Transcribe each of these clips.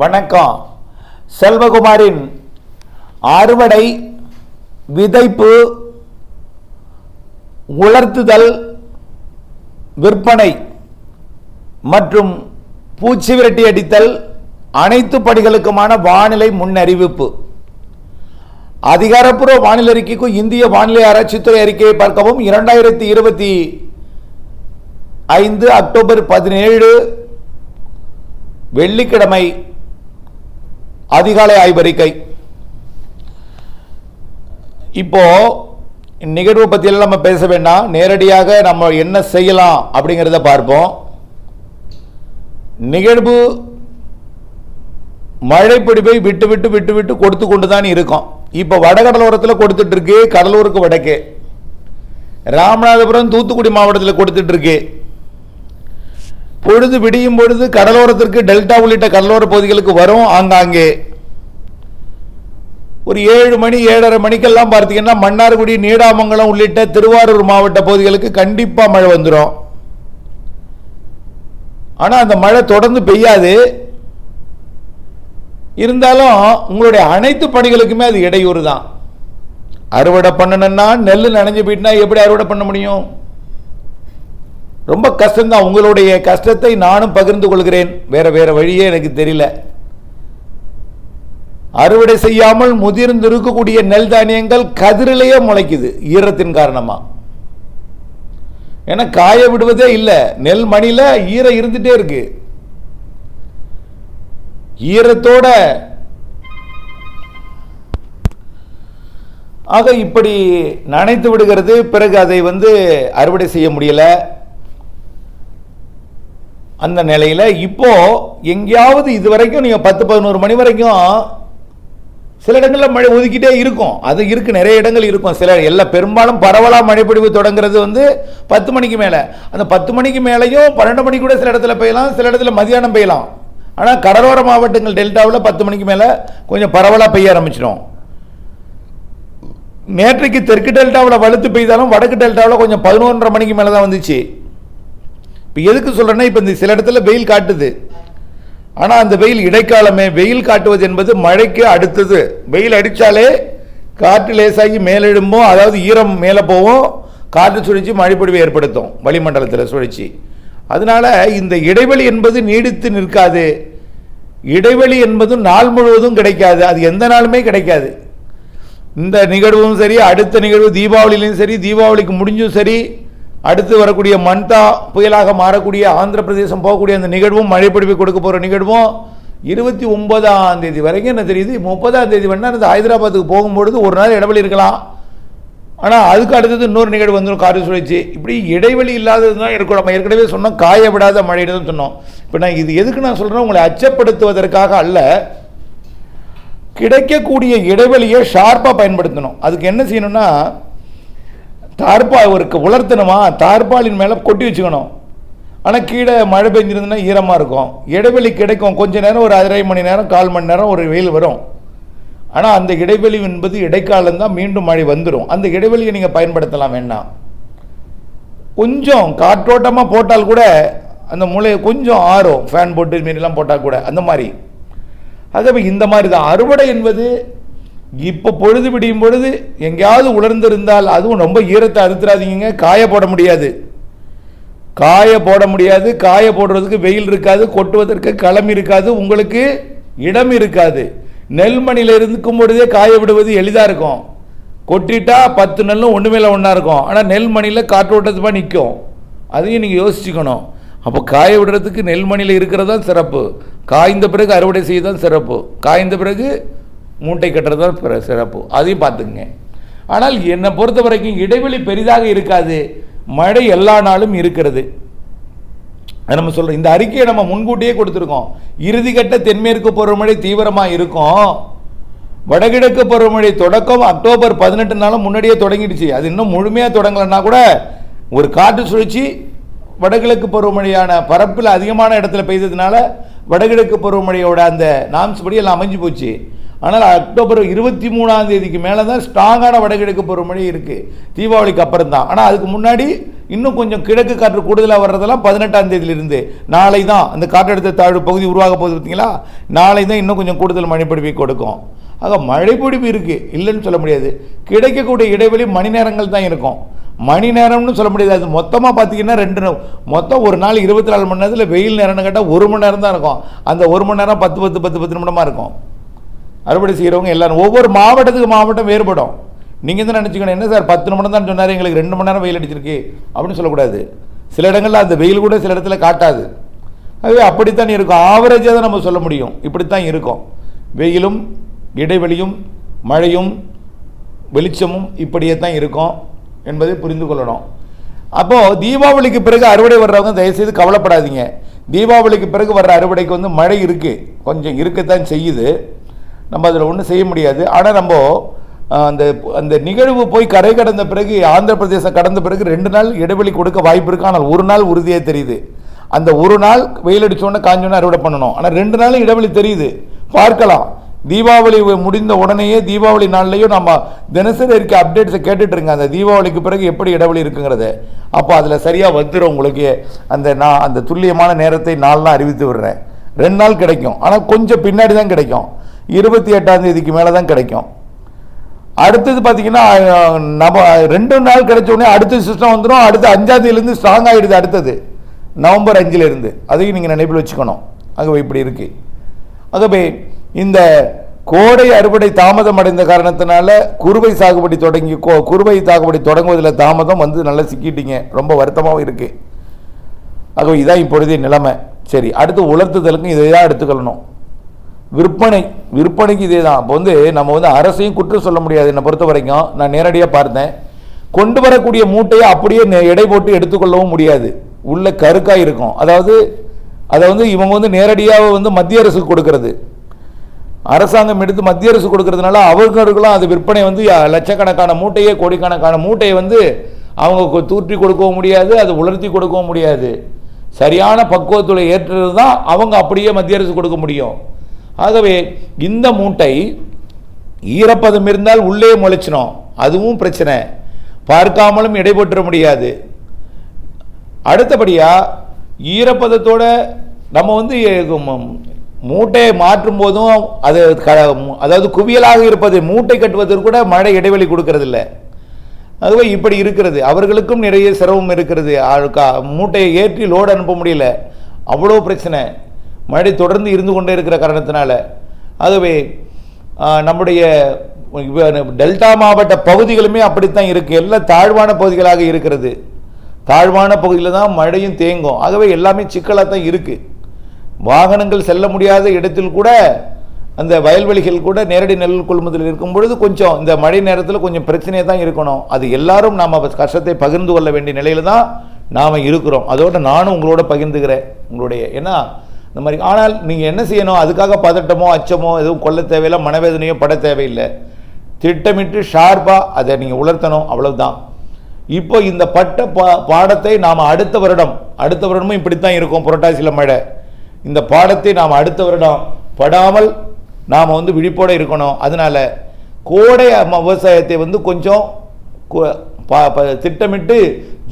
வணக்கம். செல்வகுமாரின் அறுவடை விதைப்பு உலர்த்துதல் விற்பனை மற்றும் பூச்சி விரட்டி அடித்தல் அனைத்து படிகளுக்குமான வானிலை முன்னறிவிப்பு. அதிகாரப்பூர்வ வானிலை அறிக்கைக்கும் இந்திய வானிலை ஆராய்ச்சித்துறை அறிக்கையை பார்க்கவும். இரண்டாயிரத்தி இருபத்தி ஐந்து அக்டோபர் பதினேழு வெள்ளிக்கிழமை அதிகாலை ஆய்வறிக்கை. இப்போ நிகழ்வு பற்றியெல்லாம் நம்ம பேச வேண்டாம். நேரடியாக நம்ம என்ன செய்யலாம் அப்படிங்கிறத பார்ப்போம். நிகழ்வு மழைப்பிடிப்பை விட்டு விட்டு விட்டு விட்டு கொடுத்து கொண்டு தான் இருக்கும். இப்போ வடகடலோரத்தில் கொடுத்துட்ருக்கு கடலூருக்கு வடக்கே. ராமநாதபுரம் தூத்துக்குடி மாவட்டத்தில் கொடுத்துட்ருக்கு பொழுது விடியும் பொழுது கடலோரத்திற்கு டெல்டா உள்ளிட்ட கடலோர பகுதிகளுக்கு வரும். ஆங்காங்கே ஒரு ஏழு மணி ஏழரை மணிக்கெல்லாம் பார்த்தீங்கன்னா மன்னார்குடி நீடாமங்கலம் உள்ளிட்ட திருவாரூர் மாவட்ட பகுதிகளுக்கு கண்டிப்பாக மழை வந்துடும் ஆனால் அந்த மழை தொடர்ந்து பெய்யாது. இருந்தாலும் உங்களுடைய அனைத்து பணிகளுக்குமே அது இடையூறு தான் அறுவடை பண்ணணும்னா நெல் நனைஞ்சு போயிட்டுனா எப்படி அறுவடை பண்ண முடியும்? ரொம்ப கஷ்டம்தான். உங்களுடைய கஷ்டத்தை நானும் பகிர்ந்து கொள்கிறேன். வேற வேற வழியே எனக்கு தெரியல. அறுவடை செய்யாமல் முதிர்ந்து இருக்கக்கூடிய நெல் தானியங்கள் கதிரிலேயே முளைக்குது ஈரத்தின் காரணமாக ஏன்னா காய விடுவதே இல்லை. நெல் மணியில ஈரம் இருந்துட்டே இருக்கு. ஈரத்தோட ஆக இப்படி நனைத்து விடுகிறது. பிறகு அதை வந்து அறுவடை செய்ய முடியல. அந்த நிலையில் இப்போது எங்கேயாவது இது வரைக்கும் நீங்கள் பத்து பதினோரு மணி வரைக்கும் சில இடங்களில் மழை ஒதுக்கிட்டே இருக்கும். அது இருக்குது நிறைய இடங்கள் இருக்கும். சில எல்லா பெரும்பாலும் பரவலாக மழைப்பொழிவு தொடங்குறது வந்து பத்து மணிக்கு மேலே. அந்த பத்து மணிக்கு மேலேயும் பன்னெண்டு மணி கூட சில இடத்துல பெய்யலாம் சில இடத்துல மதியானம் பெய்யலாம். ஆனால் கடலோர மாவட்டங்கள் டெல்டாவில் பத்து மணிக்கு மேலே கொஞ்சம் பரவலாக பெய்ய ஆரம்பிச்சிடும். நேற்றைக்கு தெற்கு டெல்டாவில் வலுத்து பெய்தாலும் வடக்கு டெல்டாவில் கொஞ்சம் பதினொன்றரை மணிக்கு மேலே தான் வந்துச்சு. இப்போ எதுக்கு சொல்கிறேன்னா இப்போ இந்த சில இடத்துல வெயில் காட்டுது. ஆனால் அந்த வெயில் இடைக்காலமே வெயில் காட்டுவது என்பது மழைக்கு அடுத்தது. வெயில் அடித்தாலே காற்று லேசாகி மேலெழும்போம் அதாவது ஈரம் மேலே போகும் காற்று சுழற்சி மழைப்பொழிவை ஏற்படுத்தும் வளிமண்டலத்தில் சுழற்சி அதனால இந்த இடைவெளி என்பது நீடித்து நிற்காது. இடைவெளி என்பது நாள் முழுவதும் கிடைக்காது. அது எந்த நாளுமே கிடைக்காது. இந்த நிகழ்வும் சரி அடுத்த நிகழ்வு தீபாவளிலையும் சரி தீபாவளிக்கு முடிஞ்சும் சரி அடுத்து வரக்கூடிய மன்தா புயலாக மாறக்கூடிய ஆந்திர பிரதேசம் போகக்கூடிய அந்த நிகழ்வும் மழைப்பிடிப்பு கொடுக்க போகிற நிகழ்வும் இருபத்தி ஒன்பதாம் தேதி வரைக்கும் என்ன தெரியுது? முப்பதாம் தேதி வேணால் இந்த ஹைதராபாத்துக்கு போகும்பொழுது ஒரு நாள் இடைவெளி இருக்கலாம். ஆனால் அதுக்கு அடுத்தது இன்னொரு நிகழ்வு வந்துடும் காற்று சுழற்சி. இப்படி இடைவெளி இல்லாதது தான் இருக்கும் நம்ம ஏற்கனவே சொன்னோம் காய விடாத மழைன்னு சொன்னோம். இப்போ நான் இது எதுக்கு நான் சொல்கிறேன் உங்களை அச்சப்படுத்துவதற்காக அல்ல. கிடைக்கக்கூடிய இடைவெளியை ஷார்ப்பாக பயன்படுத்தணும். அதுக்கு என்ன செய்யணும்னா தார்பா ஒரு உலர்த்தணுமா? தார்பாலின் மேலே கொட்டி வச்சுக்கணும். ஆனால் கீழே மழை பெஞ்சிருந்ததுன்னா ஈரமாக இருக்கும். இடைவெளி கிடைக்கும். கொஞ்ச நேரம் ஒரு அரை மணி நேரம் கால் மணி நேரம் ஒரு வெயில் வரும். ஆனால் அந்த இடைவெளி என்பது இடைக்காலம்தான் மீண்டும் மழை வந்துடும் அந்த இடைவெளியை நீங்கள் பயன்படுத்தலாம் வேண்டாம். கொஞ்சம் காற்றோட்டமாக போட்டால் கூட அந்த மூளையை கொஞ்சம் ஆறும். ஃபேன் போட்டு மாரிலாம் போட்டால் கூட. அந்த மாதிரி. ஆகவே இந்த மாதிரி தான். அறுவடை என்பது இப்போ பொழுது விடியும் பொழுது எங்கேயாவது உலர்ந்திருந்தால் அதுவும் ரொம்ப ஈரத்தை அறுத்துறாதீங்க. காய போட முடியாது. காய போட முடியாது. காய போடுறதுக்கு வெயில் இருக்காது கொட்டுவதற்கு களம் இருக்காது உங்களுக்கு இடம் இருக்காது. நெல்மணியில் இருக்கும் பொழுதே காய விடுவது எளிதாக இருக்கும். கொட்டிட்டா பத்து நெல்லும் ஒன்று மேலே ஒன்றா இருக்கும். ஆனால் நெல்மணியில் காற்றோட்டத்துமா நிற்கும் அதையும் நீங்கள் யோசிச்சுக்கணும். அப்போ காய விடுறதுக்கு நெல்மணியில் இருக்கிறது தான் சிறப்பு. காய்ந்த பிறகு அறுவடை செய்ய தான் சிறப்பு. காய்ந்த பிறகு மூட்டை கட்டுறது தான் பிற- சிறப்பு. அதையும் பார்த்துக்குங்க. ஆனால் என்னை பொறுத்த வரைக்கும் இடைவெளி பெரிதாக இருக்காது. மழை எல்லா நாளும் இருக்கிறது. நம்ம சொல்கிறோம் இந்த அறிக்கையை நம்ம முன்கூட்டியே கொடுத்துருக்கோம். இறுதிக்கட்ட தென்மேற்கு பருவமழை தீவிரமாக இருக்கும். வடகிழக்கு பருவமழை தொடக்கம் அக்டோபர் பதினெட்டு நாளும் முன்னாடியே தொடங்கிடுச்சு. அது இன்னும் முழுமையாக தொடங்கலைன்னா கூட ஒரு காற்று சுழற்சி வடகிழக்கு பருவமழையான பரப்பில் அதிகமான இடத்துல பெய்ததுனால வடகிழக்கு பருவமழையோட அந்த நாம்ஸ் படி எல்லாம் அமைஞ்சு போச்சு. ஆனால் அக்டோபர் இருபத்தி மூணாம் தேதிக்கு மேலே தான் ஸ்ட்ராங்கான வடகிழக்கு பருவமழை இருக்குது தீபாவளிக்கு அப்புறம் தான் ஆனால் அதுக்கு முன்னாடி இன்னும் கொஞ்சம் கிழக்கு காற்று கூடுதலாக வர்றதெல்லாம் பதினெட்டாம் தேதியிலிருந்து. நாளை தான் அந்த காற்றழுத்த தாழ்வு பகுதி உருவாக போகுது பார்த்தீங்களா? நாளை தான் இன்னும் கொஞ்சம் கூடுதல் மழைப்பிடிப்பை கொடுக்கும். ஆக மழைப்பிடிப்பு இருக்குது இல்லைன்னு சொல்ல முடியாது. கிடைக்கக்கூடிய இடைவெளி மணி நேரங்கள் தான் இருக்கும். மணி நேரம்னு சொல்ல முடியாது. அது மொத்தமாக பார்த்தீங்கன்னா ரெண்டு மொத்தம் ஒரு நாள் இருபத்தி நாலு மணி நேரத்தில் வெயில் நேரம்னு கேட்டால் ஒரு மணி நேரம் தான் இருக்கும். அந்த ஒரு மணி நேரம் பத்து பத்து பத்து பத்து நிமிடமாக இருக்கும். அறுவடை செய்கிறவங்க எல்லாரும். ஒவ்வொரு மாவட்டத்துக்கு மாவட்டம் வேறுபடும். நீங்கள் தான் நினச்சிக்கணும்? என்ன சார்? பத்து நிமிடம் தான் சொன்னார் எங்களுக்கு ரெண்டு மணி நேரம் வெயில் அடிச்சிருக்கு அப்படின்னு சொல்லக்கூடாது. சில இடங்களில் அந்த வெயில் கூட சில இடத்துல காட்டாது. அதுவே அப்படித்தான் இருக்கும். ஆவரேஜாக தான் நம்ம சொல்ல முடியும். இப்படித்தான் இருக்கும். வெயிலும் இடைவெளியும் மழையும் வெளிச்சமும் இப்படியே தான் இருக்கும் என்பதை புரிந்து கொள்ளணும். அப்போது தீபாவளிக்கு பிறகு அறுவடை வர்றவங்க தயவுசெய்து கவலைப்படாதீங்க. தீபாவளிக்கு பிறகு வர்ற அறுவடைக்கு வந்து மழை இருக்குது கொஞ்சம் இருக்கத்தான் செய்யுது. நம்ம அதில் ஒன்றும் செய்ய முடியாது. ஆனால் நம்ம அந்த அந்த நிகழ்வு போய் கரை கடந்த பிறகு ஆந்திர பிரதேசம் கடந்த பிறகு ரெண்டு நாள் இடைவெளி கொடுக்க வாய்ப்பு இருக்கு. ஆனால் ஒரு நாள் உறுதியாக தெரியுது. அந்த ஒரு நாள் வெயில் அடித்தோடனே காஞ்சோடனே அறுவடை பண்ணணும். ஆனால் ரெண்டு நாளும் இடைவெளி தெரியுது. பார்க்கலாம். தீபாவளி முடிந்த உடனேயே தீபாவளி நாள்லேயும் நம்ம தினசரி இருக்க அப்டேட்ஸை கேட்டுட்ருங்க அந்த தீபாவளிக்கு பிறகு எப்படி இடைவெளி இருக்குங்கிறத. அப்போ அதில் சரியாக வந்துடும் உங்களுக்கு. அந்த நான் அந்த துல்லியமான நேரத்தை நாள்லாம் அறிவித்து விடுறேன். ரெண்டு நாள் கிடைக்கும். ஆனால் கொஞ்சம் பின்னாடி தான் கிடைக்கும். இருபத்தி எட்டாம் தேதிக்கு மேலே தான் கிடைக்கும். அடுத்தது பார்த்தீங்கன்னா நம்ம ரெண்டு நாள் கிடைச்ச உடனே அடுத்த சிஸ்டம் வந்துடும் அடுத்த அஞ்சாந்தேதியிலேருந்து ஸ்ட்ராங் ஆகிடுது அடுத்தது. நவம்பர் அஞ்சிலேருந்து. அதையும் நீங்கள் நினைப்பில் வச்சுக்கணும். ஆகவே இப்படி இருக்குது ஆகவே இந்த கோடை அறுவடை தாமதம் அடைந்த காரணத்தினால குறுவை சாகுபடி தொடங்கி கோ- குறுவை சாகுபடி தொடங்குவதில் தாமதம் வந்து நல்லா சிக்கிட்டீங்க. ரொம்ப வருத்தமாகவும் இருக்குது ஆகவே இதான் இப்பொழுதைய நிலைமை. சரி அடுத்து உலர்த்துதலுக்கும் இதை தான் எடுத்துக்கொள்ளணும். விற்பனை விற்பனைக்கு இதே தான் அப்போ வந்து நம்ம வந்து அரசையும் குற்றம் சொல்ல முடியாது. என்னை பொறுத்த வரைக்கும் நான் நேரடியாக பார்த்தேன். கொண்டு வரக்கூடிய மூட்டையை அப்படியே நெ- எடை போட்டு எடுத்துக்கொள்ளவும் முடியாது. உள்ள கருக்காக இருக்கும். அதாவது அதை வந்து இவங்க வந்து நேரடியாக வந்து மத்திய அரசுக்கு கொடுக்கறது. அரசாங்கம் எடுத்து மத்திய அரசு கொடுக்கறதுனால அவர்களுக்கெல்லாம் அது விற்பனை வந்து லட்சக்கணக்கான மூட்டையே கோடிக்கணக்கான மூட்டையை வந்து அவங்க தூற்றி கொடுக்கவும் முடியாது. அது உலர்த்தி கொடுக்கவும் முடியாது. சரியான பக்குவத்தில் ஏற்றது தான் அவங்க அப்படியே மத்திய அரசு கொடுக்க முடியும். ஆகவே இந்த மூட்டை ஈரப்பதம் இருந்தால் உள்ளே முளைச்சிடும் அதுவும் பிரச்சனை. பார்க்காமலும் இடைபெற்ற முடியாது. அடுத்தபடியாக ஈரப்பதத்தோட நம்ம வந்து மூட்டையை மாற்றும் போதும் அது க அதாவது குவியலாக இருப்பது மூட்டை கட்டுவதற்கு கூட மழை இடைவெளி கொடுக்கறதில்ல. அதுவே இப்படி இருக்கிறது. அவர்களுக்கும் நிறைய சிரமம் இருக்கிறது. மூட்டையை ஏற்றி லோடு அனுப்ப முடியல. அவ்வளோ பிரச்சனை. மழை தொடர்ந்து இருந்து கொண்டே இருக்கிற காரணத்தினால. ஆகவே நம்முடைய டெல்டா மாவட்ட பகுதிகளுமே அப்படித்தான் இருக்குது எல்லாம் தாழ்வான பகுதிகளாக இருக்கிறது. தாழ்வான பகுதியில் தான் மழையும் தேங்கும். ஆகவே எல்லாமே சிக்கலாக தான் இருக்குது வாகனங்கள் செல்ல முடியாத இடத்தில் கூட அந்த வயல்வெளிகள் கூட நேரடி நெல் கொள்முதல் இருக்கும் பொழுது கொஞ்சம் இந்த மழை நேரத்தில் கொஞ்சம் பிரச்சனையாக தான் இருக்கணும். அது எல்லாரும் நாம் கஷ்டத்தை பகிர்ந்து கொள்ள வேண்டிய நிலையில் தான் நாம் இருக்கிறோம். அதோட நானும் உங்களோட பகிர்ந்துக்கிறேன். உங்களுடைய ஏன்னா இந்த மாதிரி ஆனால் நீங்கள் என்ன செய்யணும்? அதுக்காக பதட்டமோ அச்சமோ எதுவும் கொள்ள தேவையில்லை மனவேதனையோ பட தேவையில்லை. திட்டமிட்டு ஷார்ப்பாக அதை நீங்கள் உலர்த்தணும். அவ்வளவுதான். இப்போ இந்த பட்ட பா பாடத்தை நாம் அடுத்த வருடம் அடுத்த வருடமும் இப்படித்தான் இருக்கும் புரட்டாசியில் மழை. இந்த பாடத்தை நாம் அடுத்த வருடம் படாமல் நாம் வந்து விழிப்போடு இருக்கணும். அதனால கோடை விவசாயத்தை வந்து கொஞ்சம் ப- திட்டமிட்டு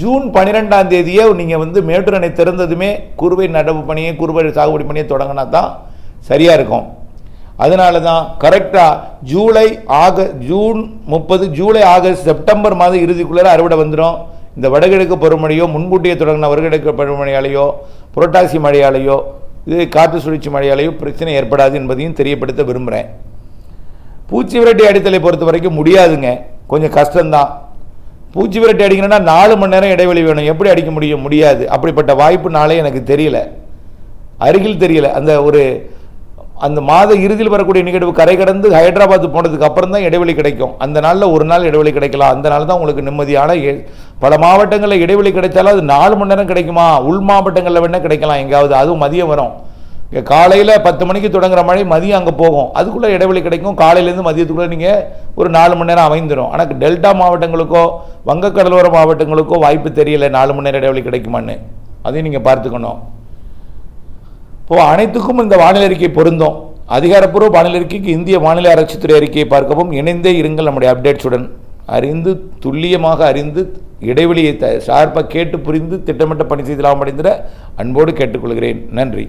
ஜூன் பன்னிரெண்டாம் தேதியே நீங்கள் வந்து மேட்டூர் அணை திறந்ததுமே குறுவை நடவு பணியை குறுவை சாகுபடி பணியை தொடங்கினா தான் சரியாக இருக்கும். அதனால தான் கரெக்டாக ஜூலை ஆக ஜூன் முப்பது ஜூலை ஆகஸ்ட் செப்டம்பர் மாதம் இறுதிக்குள்ளே அறுவடை வந்துடும் இந்த வடகிழக்கு பருவமழையோ முன்கூட்டியே தொடங்கின வடகிழக்கு பருவமழையாலேயோ புரட்டாசி மழையாலேயோ இது காற்று சுழற்சி மழையாலேயோ பிரச்சனை ஏற்படாது என்பதையும் தெரியப்படுத்த விரும்புகிறேன் பூச்சி விரட்டி அடித்தலை பொறுத்த வரைக்கும் முடியாதுங்க. கொஞ்சம் கஷ்டம்தான். பூச்சி விரட்டி அடிக்கணும்னா நாலு மணி நேரம் இடைவெளி வேணும். எப்படி அடிக்க முடியும்? முடியாது. அப்படிப்பட்ட வாய்ப்பு நாளே எனக்கு தெரியல. அருகில் தெரியல. அந்த ஒரு அந்த மாத இறுதியில் வரக்கூடிய நிகழ்வு கரை கடந்து ஹைதராபாத் போனதுக்கு அப்புறம் தான் இடைவெளி கிடைக்கும். அந்த நாளில் ஒரு நாள் இடைவெளி கிடைக்கலாம். அந்த நாள் தான் உங்களுக்கு நிம்மதியான பல மாவட்டங்களில் இடைவெளி கிடைச்சாலும் அது நாலு மணி நேரம் கிடைக்குமா? உள் மாவட்டங்களில் வேணால் கிடைக்கலாம் எங்காவது. அதுவும் மதியம் வரும். இங்கே காலையில் பத்து மணிக்கு தொடங்குற மழை மதியம் அங்கே போகும். அதுக்குள்ளே இடைவெளி கிடைக்கும். காலையிலேருந்து மதியத்துக்குள்ளே நீங்கள் ஒரு நாலு மணி நேரம் அமைந்துடும் ஆனால் டெல்டா மாவட்டங்களுக்கோ வங்கக்கடலோர மாவட்டங்களுக்கோ வாய்ப்பு தெரியல. நாலு மணி நேரம் இடைவெளி கிடைக்குமான்னு. அதையும் நீங்கள் பார்த்துக்கணும். இப்போது அனைத்துக்கும் இந்த வானிலை அறிக்கை பொருந்தும். அதிகாரப்பூர்வ வானிலை அறிக்கைக்கு இந்திய வானிலை ஆராய்ச்சித்துறை அறிக்கையை பார்க்கவும் இணைந்தே இருங்கள் நம்முடைய அப்டேட்ஸுடன் அறிந்து துல்லியமாக அறிந்து இடைவெளியை த ஷார்ப்பாக கேட்டு புரிந்து திட்டமிட்ட பணி செய்தலாம் அடைந்திட அன்போடு கேட்டுக்கொள்கிறேன். நன்றி.